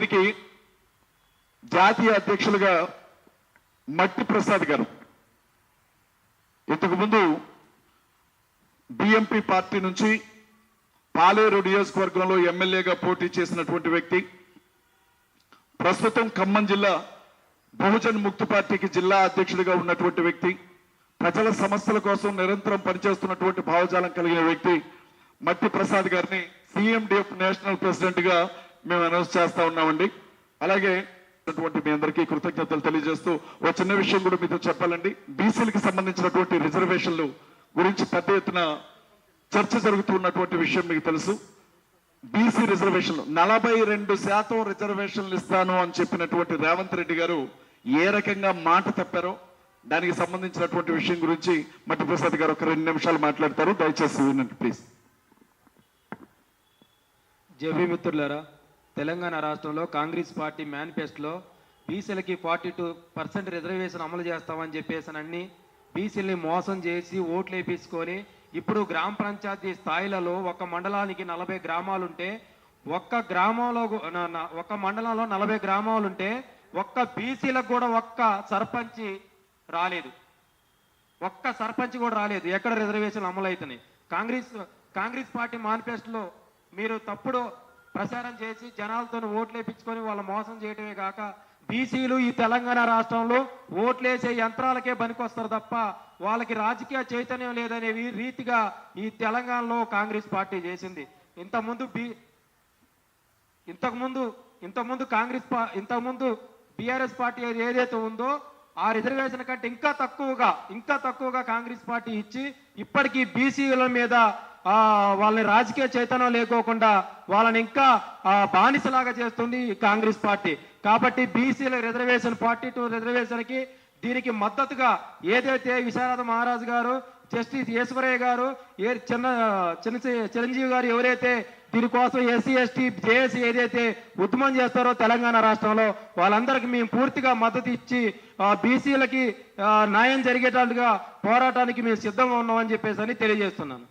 దీనికి జాతీయ అధ్యక్షులుగా మట్టి ప్రసాద్ గారు. ఇంతకు ముందు బిఎంపి పార్టీ నుంచి పాలేరు నియోజకవర్గంలో ఎమ్మెల్యేగా పోటీ చేసినటువంటి వ్యక్తి ప్రస్తుతం ఖమ్మం జిల్లా బహుజన్ ముక్తి పార్టీకి జిల్లా అధ్యక్షుడిగా ఉన్నటువంటి వ్యక్తి ప్రజల సమస్యల కోసం నిరంతరం పనిచేస్తున్నటువంటి భావజాలం కలిగిన వ్యక్తి మట్టి ప్రసాద్ గారిని సిఎండిఎఫ్ నేషనల్ ప్రెసిడెంట్గా మేము అనౌన్స్ చేస్తా ఉన్నామండి. అలాగే అటువంటి మీ అందరికీ కృతజ్ఞతలు తెలియజేస్తూ ఒక చిన్న విషయం కూడా మీతో చెప్పాలండి. బీసీలకు సంబంధించినటువంటి రిజర్వేషన్లు గురించి పెద్ద ఎత్తున చర్చ జరుగుతున్నటువంటి విషయం మీకు తెలుసు. బీసీ రిజర్వేషన్లు నలభై రెండు శాతం రిజర్వేషన్లు ఇస్తాను అని చెప్పినటువంటి రేవంత్ రెడ్డి గారు ఏ రకంగా మాట తప్పారో దానికి సంబంధించినటువంటి విషయం గురించి మట్టి ప్రసాద్ గారు ఒక రెండు నిమిషాలు మాట్లాడతారు. దయచేసి వినండి ప్లీజ్ జబీ మిత్రులారా తెలంగాణ రాష్ట్రంలో కాంగ్రెస్ పార్టీ మేనిఫెస్టోలో బీసీలకి ఫార్టీ టూ పర్సెంట్ రిజర్వేషన్ అమలు చేస్తామని చెప్పేసి అన్ని బీసీలని మోసం చేసి ఓట్లు వేపించుకొని ఇప్పుడు గ్రామ పంచాయతీ స్థాయిలలో ఒక మండలానికి నలభై గ్రామాలుంటే ఒక్క గ్రామంలో ఒక ఒక్క మండలంలో నలభై గ్రామాలుంటే ఒక్క బీసీలకు కూడా ఒక్క సర్పంచి రాలేదు. ఒక్క సర్పంచ్ కూడా రాలేదు. ఎక్కడ రిజర్వేషన్లు అమలు అవుతున్నాయి కాంగ్రెస్ కాంగ్రెస్ పార్టీ మేనిఫెస్టోలో మీరు తప్పుడు ప్రచారం చేసి జనాలతో ఓట్లు వేయించుకొని వాళ్ళ మోసం చేయటమే కాక బీసీలు ఈ తెలంగాణ రాష్ట్రంలో ఓట్లేసే యంత్రాలకే పనికొస్తారు తప్ప వాళ్ళకి రాజకీయ చైతన్యం లేదనే రీతిగా ఈ తెలంగాణలో కాంగ్రెస్ పార్టీ చేసింది. ఇంతకుముందు బీ ఇంతకుముందు ఇంతకుముందు కాంగ్రెస్ పా ఇంతకుముందు బీఆర్ఎస్ పార్టీ ఏదైతే ఉందో ఆ రిజర్వేషన్ కంటే ఇంకా తక్కువగా ఇంకా తక్కువగా కాంగ్రెస్ పార్టీ ఇచ్చి ఇప్పటికీ బీసీల మీద వాళ్ళని రాజకీయ చైతన్యం లేకోకుండా వాళ్ళని ఇంకా బానిసలాగా చేస్తుంది కాంగ్రెస్ పార్టీ. కాబట్టి బీసీల రిజర్వేషన్ ఫార్టీ టూ రిజర్వేషన్కి దీనికి మద్దతుగా ఏదైతే విశారద మహారాజు గారు జస్టిస్ ఈశ్వరయ్య గారు ఏ చిన్న చిన్న చిరంజీవి గారు ఎవరైతే దీనికోసం ఎస్సీ ఎస్టీ జేఏసీ ఏదైతే ఉద్యమం చేస్తారో తెలంగాణ రాష్ట్రంలో వాళ్ళందరికీ మేము పూర్తిగా మద్దతు ఇచ్చి బీసీలకి న్యాయం జరిగేటట్టుగా పోరాటానికి మేము సిద్ధంగా ఉన్నామని చెప్పేసి అని తెలియజేస్తున్నాను.